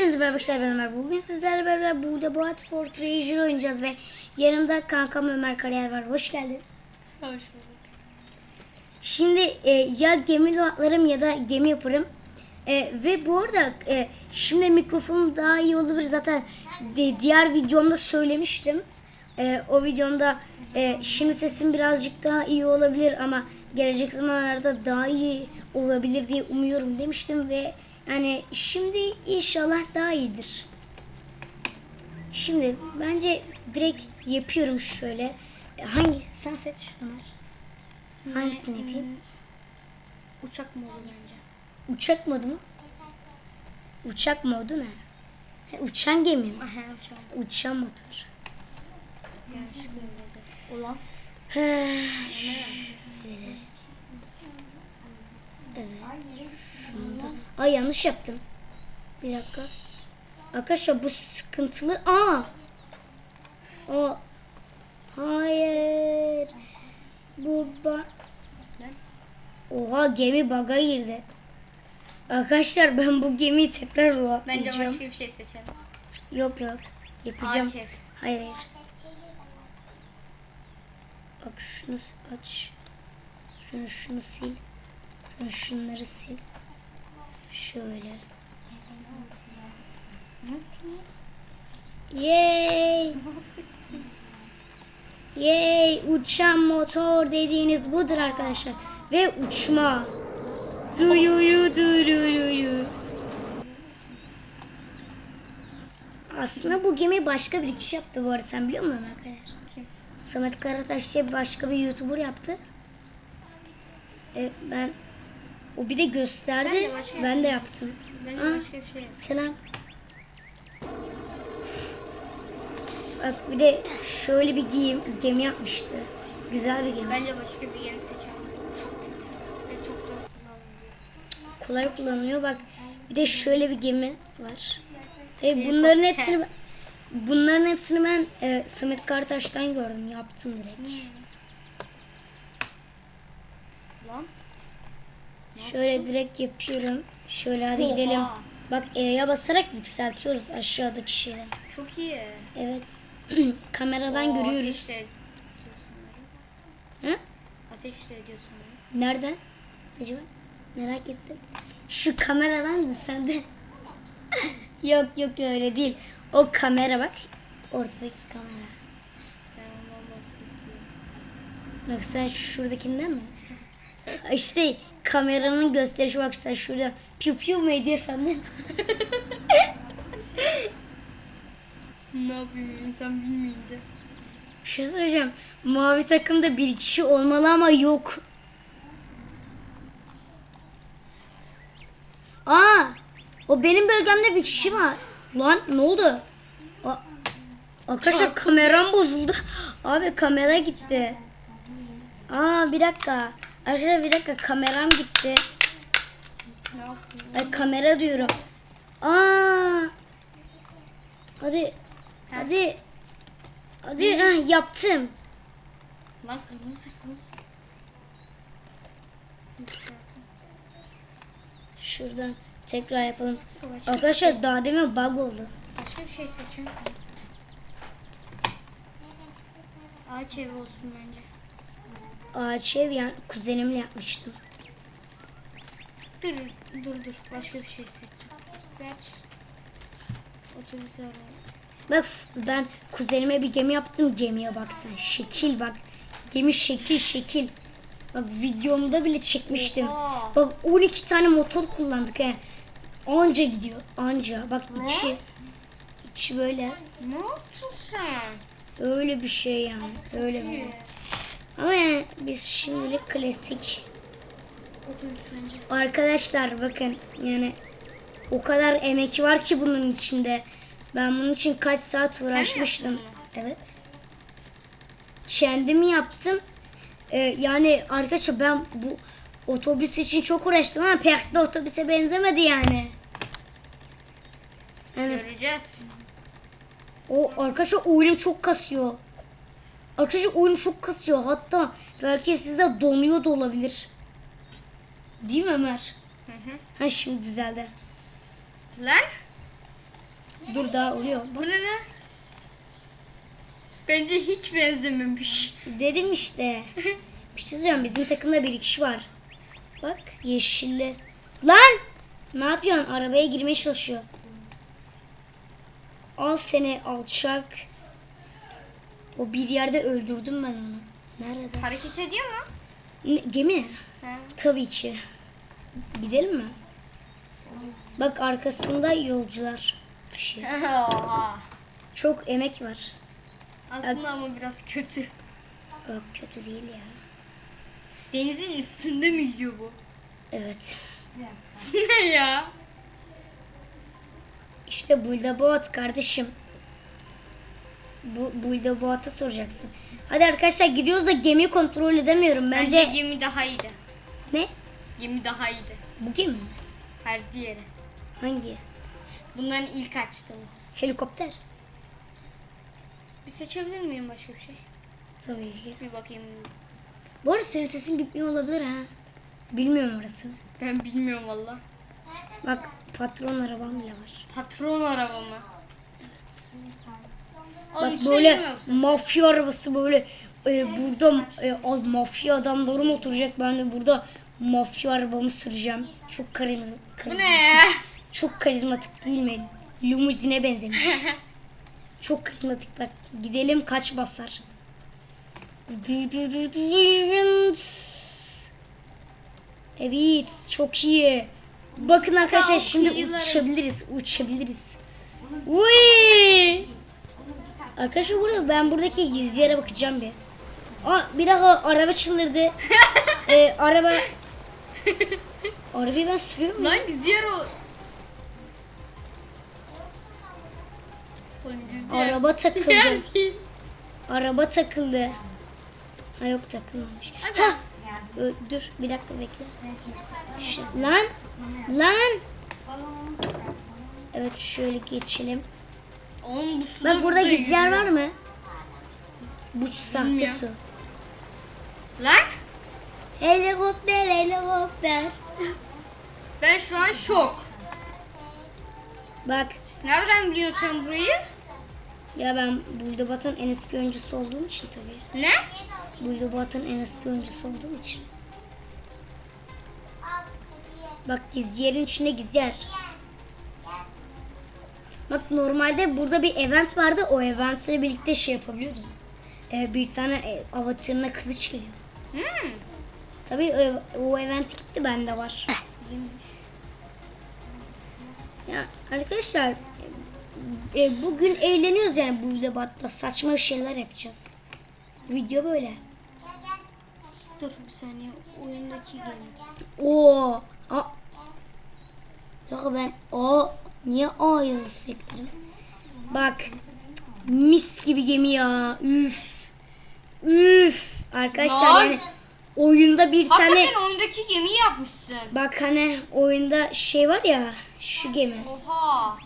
Hepinize merhaba arkadaşlar ben Ömer. Bugün sizlerle beraber burada Boat for Treasure oynayacağız ve yanımda kankam Ömer Kariyer var. Hoş geldin. Hoş bulduk. Şimdi e, ya gemi atlarım ya da gemi yaparım. E, ve bu arada e, şimdi mikrofonum daha iyi olabilir. Zaten de, diğer videomda söylemiştim. E, o videomda e, şimdi sesim birazcık daha iyi olabilir ama gelecek zamanlarda daha iyi olabilir diye umuyorum demiştim ve yani şimdi inşallah daha iyidir. Şimdi bence direkt yapıyorum şöyle. E, hangi sen seç Ömer. Hangisini yapayım? Uçak modu bence. Uçak modu mu? Uçak modu ne? Uçan gemi mi? Aha uçak. Uçan motor. Ulan. He, şunda. Ay yanlış yaptım. Bir dakika. Arkadaşlar bu sıkıntılı. Aa. O. Hayır. Bu ba? Oha gemi baga girdi. Arkadaşlar ben bu gemiyi tekrar Bence ruhlayacağım. başka bir şey seçelim. Yok yok. Yapacağım. Ağaç ev. Hayır hayır. Bak şunu aç. Şunu şunu sil. Sonra şunları sil. Şöyle. Yay! Yay! Uçan motor dediğiniz budur arkadaşlar. Ve uçma. Duyuyu duyuyu. Aslında bu gemi başka bir kişi yaptı bu arada sen biliyor musun arkadaşlar? Kim? Samet Karataş diye başka bir YouTuber yaptı. E, ben o bir de gösterdi. Ben de başka Ben de şey- yaptım. Bence Aa, başka bir şey yap. Selam. Bak bir de şöyle bir giyim, gemi yapmıştı. Güzel bir gemi. Bence başka bir yeri seçelim. Kolay kullanılıyor. Bak bir de şöyle bir gemi var. Tabii bunların hepsini bunların hepsini ben e, Samet Karataş'tan gördüm. Yaptım direkt. Lan. Şöyle direkt yapıyorum. Şöyle hadi Oha. gidelim. Bak E'ye basarak yükseltiyoruz aşağıdaki şeyleri. Çok iyi. Evet. Kameradan Oo, görüyoruz. Ateş de ediyor sanırım. Hı? Ateş de ediyor sanırım. Nereden? Acaba? Merak ettim. Şu kameradan mı sende? yok yok öyle değil. O kamera bak. Ortadaki kamera. Ben ondan bahsediyorum. Sen şuradakinden mi? İşte kameranın gösterişi bak sen şurada piu piu mu ediyor sandın? Ne yapayım insan bilmeyince. Bir şey söyleyeceğim. Mavi takımda bir kişi olmalı ama yok. Aa! O benim bölgemde bir kişi var. Lan ne oldu? Aa, arkadaşlar kameram bozuldu. Abi kamera gitti. Aa bir dakika. Arkadaşlar bir dakika kameram gitti. Ne? Ay kamera diyorum. Aa! Hadi. Hadi. Hadi heh, yaptım. Lan kırmızı kırmızı. Şuradan tekrar yapalım. Başka, Arkadaşlar daha demin bug oldu. başka bir şey seçiyorum. Ağaç evi olsun bence. Ağaç ev yani kuzenimle yapmıştım. Dur dur dur başka bir şey seçeceğim. Geç. Otobüs arayalım. Bak ben kuzenime bir gemi yaptım. Gemiye bak sen. Şekil bak. Gemi şekil şekil. Bak videomda bile çekmiştim. Oha. Bak 12 tane motor kullandık he. Anca gidiyor. Anca. Bak içi. içi böyle. Ne yaptın sen? Öyle bir şey yani. Öyle bir. Ama yani biz şimdilik klasik. Arkadaşlar bakın yani o kadar emek var ki bunun içinde. Ben bunun için kaç saat uğraşmıştım. Evet. Kendim yaptım. Ee, yani arkadaşlar ben bu otobüs için çok uğraştım ama pek de otobüse benzemedi yani. Yani Göreceğiz. o arkadaşlar oyunum çok kasıyor. Arkadaşlar oyunum çok kasıyor. Hatta belki sizde donuyor da olabilir. Değil mi Ömer? Hı hı. Ha şimdi düzeldi. Lan Dur daha oluyor. Bu ne lan? Bence hiç benzememiş. Dedim işte. Bir şey söyleyeceğim. Bizim takımda bir kişi var. Bak yeşilli. Lan! Ne yapıyorsun? Arabaya girmeye çalışıyor. Al seni alçak. O bir yerde öldürdüm ben onu. Nerede? Hareket ediyor mu? Ne- gemi? Ha. Tabii ki. Gidelim mi? Bak arkasında yolcular. Bir şey. Oha. Çok emek var. Aslında ama biraz kötü. Yok kötü değil ya. Denizin üstünde mi gidiyor bu? Evet. ne ya? İşte Bulda Boğat kardeşim. Bu Bulda Boğat'a soracaksın. Hadi arkadaşlar gidiyoruz da gemiyi kontrol edemiyorum. Bence, Bence gemi daha iyiydi. ne? Gemi daha iyiydi. Bu gemi mi? Her diğeri. Hangi? Bundan ilk açtığımız. Helikopter. Bir seçebilir miyim başka bir şey? Tabii ki. Bir bakayım. Bu arada senin sesin bitmiyor olabilir ha. Bilmiyorum orasını. Ben bilmiyorum valla. Bak patron arabam bile var. Patron araba mı? Oğlum Bak böyle musun? mafya arabası böyle e, burada e, mafya adamlarım oturacak. Ben de burada mafya arabamı süreceğim. Çok karizma, Bu ne? Çok karizmatik değil mi? Limuzine benzemiş. Çok karizmatik bak. Gidelim kaç basar. Evet çok iyi. Bakın arkadaşlar şimdi uçabiliriz. Uçabiliriz. Uy! Arkadaşlar burada ben buradaki gizli yere bakacağım bir. Aa, bir dakika araba çıldırdı. ee, araba Arabayı ben sürüyorum. Lan güzel o. Oğlum güzel. Araba takıldı. Araba takıldı. Ha yok takılmamış. Ha. Dur bir dakika bekle. Şu- lan. Lan. Evet şöyle geçelim. Oğlum bu suda Bak burada gizli yer var mı? Bu sahte Bilmiyorum. su. Lan Helikopter helikopter. ben şu an şok. Bak Nereden biliyorsun burayı? ya ben Buldabat'ın en eski oyuncusu olduğum için tabii. Ne? Buldabat'ın en eski oyuncusu olduğum için. Bak gizli yerin içinde gizli yer. Bak normalde burada bir event vardı. O eventle birlikte şey yapabiliyordun. Ee, bir tane e, avatarına kılıç geliyor. Hmm. Tabii o, o event gitti bende var. ya arkadaşlar e, bugün eğleniyoruz yani bu debatta. Saçma bir şeyler yapacağız. Video böyle. Dur bir saniye oyundaki gemi. Oo. A. Yok ben niye A yazısı ekledim? Bak mis gibi gemi ya. Üf. Üf. Arkadaşlar Lan. yani oyunda bir tane Hakikaten oyundaki gemiyi yapmışsın. bak hani oyunda şey var ya şu gemi. Oha.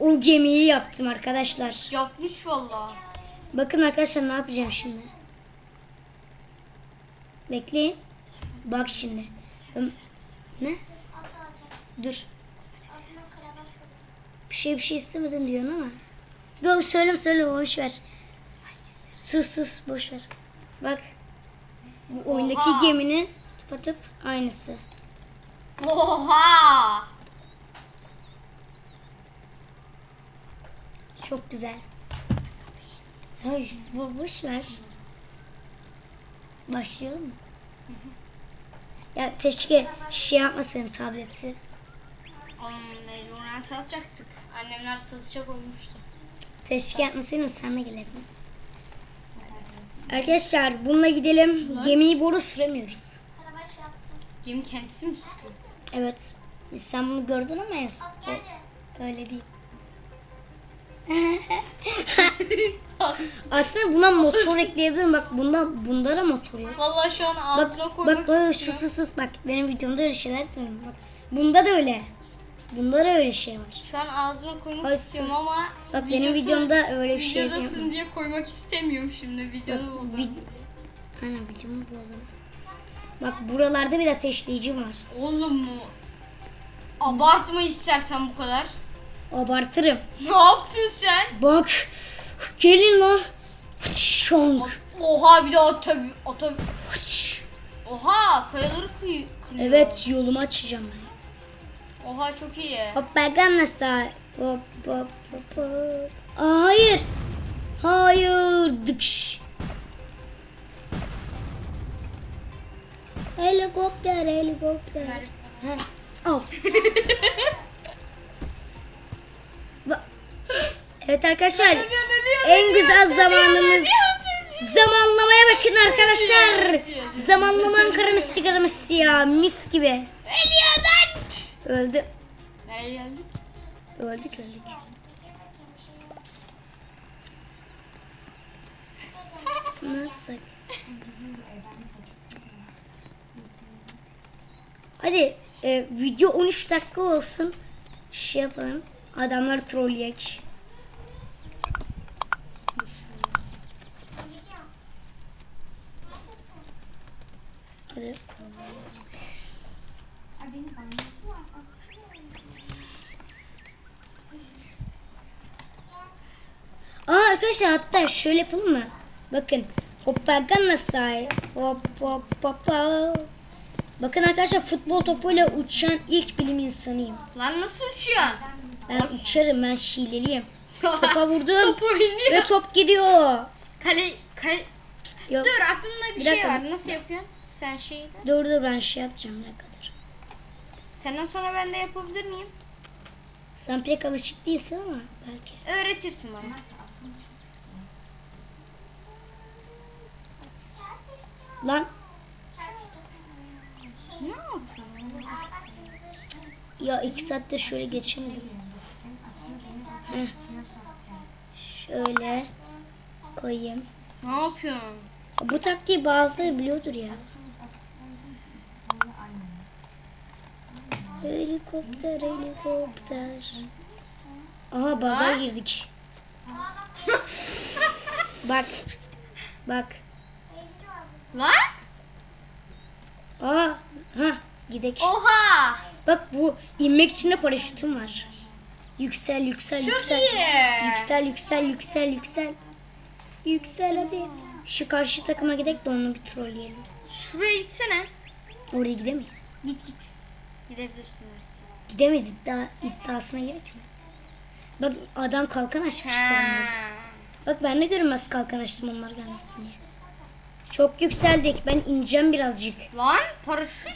O gemiyi yaptım arkadaşlar. Yapmış valla. Bakın arkadaşlar ne yapacağım şimdi. Bekleyin. Bak şimdi. Hım- Ne? Dur. Bir şey bir şey istemedim diyorsun ama. Yok söyleme söyleme boş ver. Sus sus boş ver. Bak. Bu oyundaki Oha. geminin tıpatıp aynısı. Oha. Çok güzel. Ay bu boş ver. Başlayalım mı? Ya keşke şey yapmasın tableti. Oğlum mecburen satacaktık. Annemler satacak olmuştu. Keşke yapmasaydın sen de gelerdin. Arkadaşlar bununla gidelim. Gemiyi boru süremiyoruz. Gemi kendisi mi tutuyor? Evet. Biz sen bunu gördün ama ya. o- Öyle değil. Aslında buna motor ekleyebilirim. Bak bunda bunda da motor yok. Valla şu an Bak ağzına koymak bak istiyorum. sus sus sus bak benim videomda öyle şeyler söylüyorum. Bak bunda da öyle. Bunda da öyle şey var. Şu an ağzıma koymak Ay, istiyorum sus. ama Bak benim videosu- videomda öyle bir şey Videodasın yazıyorum. diye koymak istemiyorum şimdi Bak, videonu bozan. vid- Aynen videomu. Bak buralarda bir ateşleyicim var. Oğlum mu? Abartma istersen bu kadar. Abartırım. Ne yaptın sen? Bak. Gelin lan. Şonk. Oha bir de otobü otobü. Oha kayaları kıy kırıyor. Evet yolumu açacağım ben. Oha çok iyi. Hop Gangnam Style. Hop hop hop hop. Aa, hayır. Hayır. Dıkş. Helikopter helikopter. Ver. Al. Evet arkadaşlar. Ölüyor, ölüyor, En ölüyor, güzel ölüyor, zamanımız. ölüyor, ölüyor. Zamanlamaya bakın arkadaşlar. Ölüyor. Zamanlama Ankara'mız sigaramız ya mis gibi. Ölüyor. Öldü. Nereye geldik? Öldük öldük. ne yapsak? Hadi e, video 13 dakika olsun. Şey yapalım. Adamları trolleyek. Hadi. Aa arkadaşlar hatta şöyle yapalım mı? Bakın. Hoppa ganna say. Hop hop hop hop. Bakın arkadaşlar futbol topuyla uçan ilk bilim insanıyım. Lan nasıl uçuyorsun? Ben uçarım ben şiileliyim. Topa vurdum Top oynuyor. ve top gidiyor. Kale, kale. Yok. Dur aklımda bir, Bir şey dakika. var. Nasıl yapıyorsun? Sen şeyi de. Dur dur ben şey yapacağım ne kadar. Senden sonra ben de yapabilir miyim? Sen pek alışık değilsin ama belki. Öğretirsin bana. Lan Ne yapıyorsun? ya iki saatte şöyle geçemedim. Heh. Şöyle koyayım. Ne yapıyorsun? Bu taktiği bazıları biliyordur ya. Helikopter helikopter. Aha baga girdik. Bak. Bak. Lan? Aa, ha gidek. Oha! Bak bu inmek için de paraşütüm var. Yüksel yüksel Çok yüksel. iyi. Yüksel yüksel yüksel yüksel. Yüksel hadi. Şu karşı takıma gidek de onu bir trolleyelim. Şuraya gitsene. Oraya gidemeyiz. Git git. Gidebilirsin. belki. Gidemeyiz iddia, iddiasına gerek mi? Bak adam kalkan açmış. Bak ben de görünmez kalkan açtım onlar gelmesin diye. Çok yükseldik. Ben ineceğim birazcık. Lan paraşüt.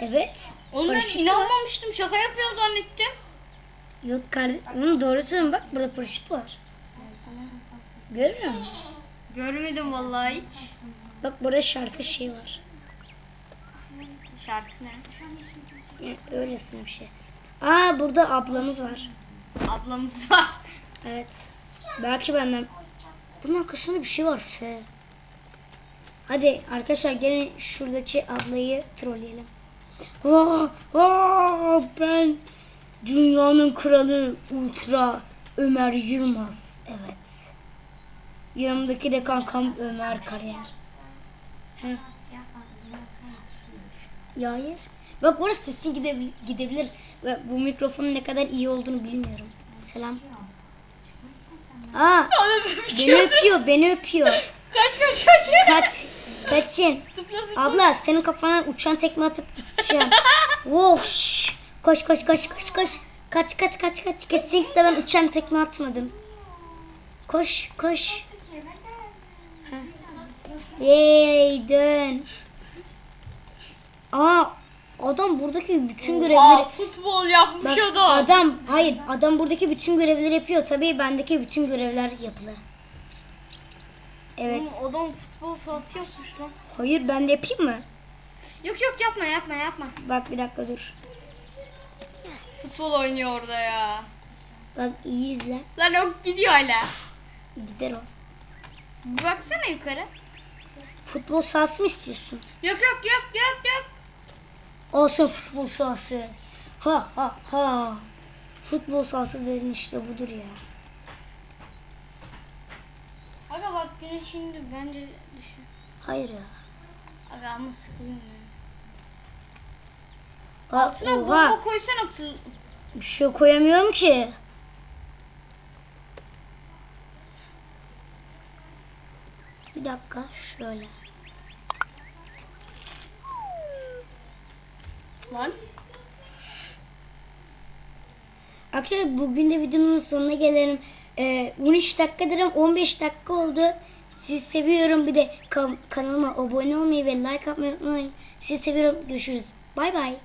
Evet. Oğlum ben inanmamıştım. Şaka yapıyorsun zannettim. Yok kardeşim. Doğru söylüyorum bak burada paraşüt var. Görmüyor musun? Görmedim vallahi hiç. Bak burada şarkı şey var. Şarkı ne? Yani öylesine bir şey. Aa burada ablamız var. Ablamız var. Evet. Belki benden. Bunun arkasında bir şey var F. Hadi arkadaşlar gelin şuradaki ablayı trolleyelim. Aa, aa, ben dünyanın kralı Ultra Ömer Yılmaz. Evet. Yanımdaki de kankam Ömer Kariyer. He. Ya hayır. Bak orası sesin gidebilir, gidebilir. Ve bu mikrofonun ne kadar iyi olduğunu bilmiyorum. Selam. Aa, beni öpüyor, beni öpüyor. Kaç kaç kaç. Kaç, kaçın. Zıpla zıpla. Abla senin kafana uçan tekme atıp gideceğim. Voş. Koş koş koş koş koş. Kaç kaç kaç kaç. Kesinlikle ben uçan tekme atmadım. Koş koş. Yey dön. Aa adam buradaki bütün görevleri Aa, futbol yapmış Bak, adam. adam hayır adam buradaki bütün görevleri yapıyor. Tabii bendeki bütün görevler yapılı. Evet. Oğlum, adam futbol sahası yapmış lan. Hayır ben de yapayım mı? Yok yok yapma yapma yapma. Bak bir dakika dur. Futbol oynuyor orada ya. Bak iyi izle. Lan o gidiyor hala. Gider o. Baksana yukarı. Futbol sahası mı istiyorsun? Yok yok yok yok yok. Olsun futbol sahası. Ha ha ha. Futbol sahası dedim işte budur ya. Aga bak güneş şimdi bence düşün. Hayır ya. Aga ama sıkılıyorum ya. Altına Oha. bomba koysana. Bir şey koyamıyorum ki. Bir dakika şöyle. Lan. Arkadaşlar bugün de videonun sonuna gelelim. Ee, 13 dakikadır ama 15 dakika oldu. Sizi seviyorum. Bir de kan- kanalıma abone olmayı ve like atmayı unutmayın. Sizi seviyorum. Görüşürüz. Bay bay.